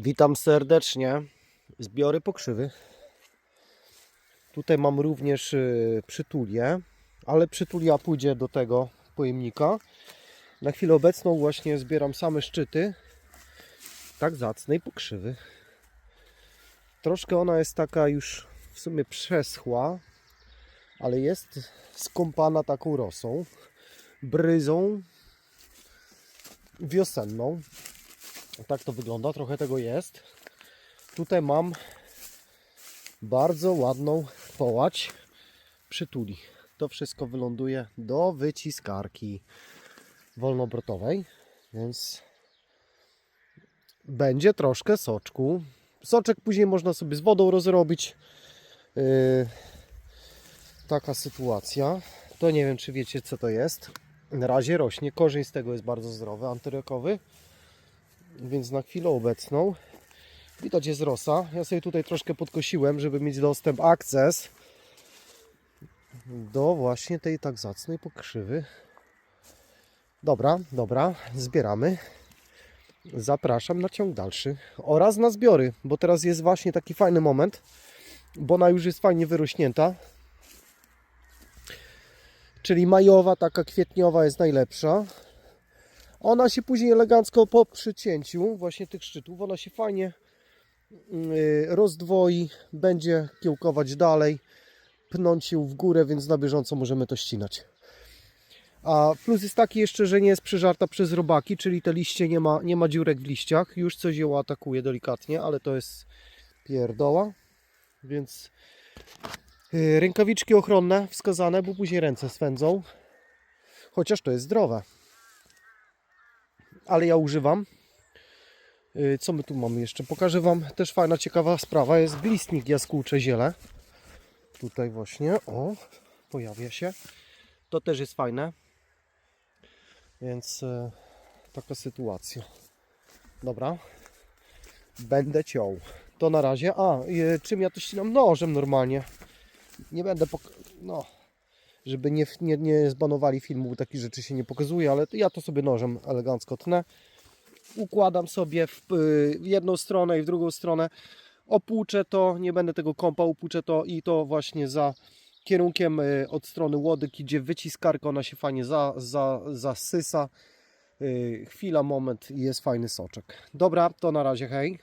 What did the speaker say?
Witam serdecznie. Zbiory pokrzywy. Tutaj mam również y, przytulię, ale przytulia pójdzie do tego pojemnika. Na chwilę obecną właśnie zbieram same szczyty tak zacnej pokrzywy. Troszkę ona jest taka już w sumie przeschła, ale jest skąpana taką rosą, bryzą wiosenną. Tak to wygląda, trochę tego jest. Tutaj mam bardzo ładną połać przytuli. To wszystko wyląduje do wyciskarki wolnoobrotowej, więc będzie troszkę soczku. Soczek później można sobie z wodą rozrobić. Yy, taka sytuacja. To nie wiem, czy wiecie, co to jest. Na razie rośnie. Korzeń z tego jest bardzo zdrowy, antyrekowy więc na chwilę obecną widać jest rosa. Ja sobie tutaj troszkę podkosiłem, żeby mieć dostęp, akces do właśnie tej tak zacnej pokrzywy. Dobra, dobra, zbieramy. Zapraszam na ciąg dalszy oraz na zbiory, bo teraz jest właśnie taki fajny moment, bo ona już jest fajnie wyrośnięta. Czyli majowa, taka kwietniowa jest najlepsza. Ona się później elegancko po przycięciu właśnie tych szczytów, ona się fajnie yy, rozdwoi, będzie kiełkować dalej, pnąć się w górę, więc na bieżąco możemy to ścinać. A plus jest taki jeszcze, że nie jest przeżarta przez robaki, czyli te liście nie ma, nie ma dziurek w liściach. Już coś ją atakuje delikatnie, ale to jest pierdoła. Więc yy, rękawiczki ochronne wskazane, bo później ręce swędzą. Chociaż to jest zdrowe ale ja używam. Yy, Co my tu mamy jeszcze? Pokażę Wam też fajna, ciekawa sprawa. Jest glistnik jaskółcze ziele. Tutaj właśnie, o, pojawia się. To też jest fajne. Więc e, taka sytuacja. Dobra. Będę ciął. To na razie. A, e, czym ja to ścinam? Nożem normalnie. Nie będę pok- no, żeby nie, nie, nie zbanowali filmu, bo takich rzeczy się nie pokazuje, ale ja to sobie nożem elegancko tnę. Układam sobie w, y, w jedną stronę i w drugą stronę. Opłuczę to, nie będę tego kąpa, upłuczę to i to właśnie za kierunkiem y, od strony łodyg idzie wyciskarka, ona się fajnie za, za, zasysa. Y, Chwila, moment i jest fajny soczek. Dobra, to na razie, hej.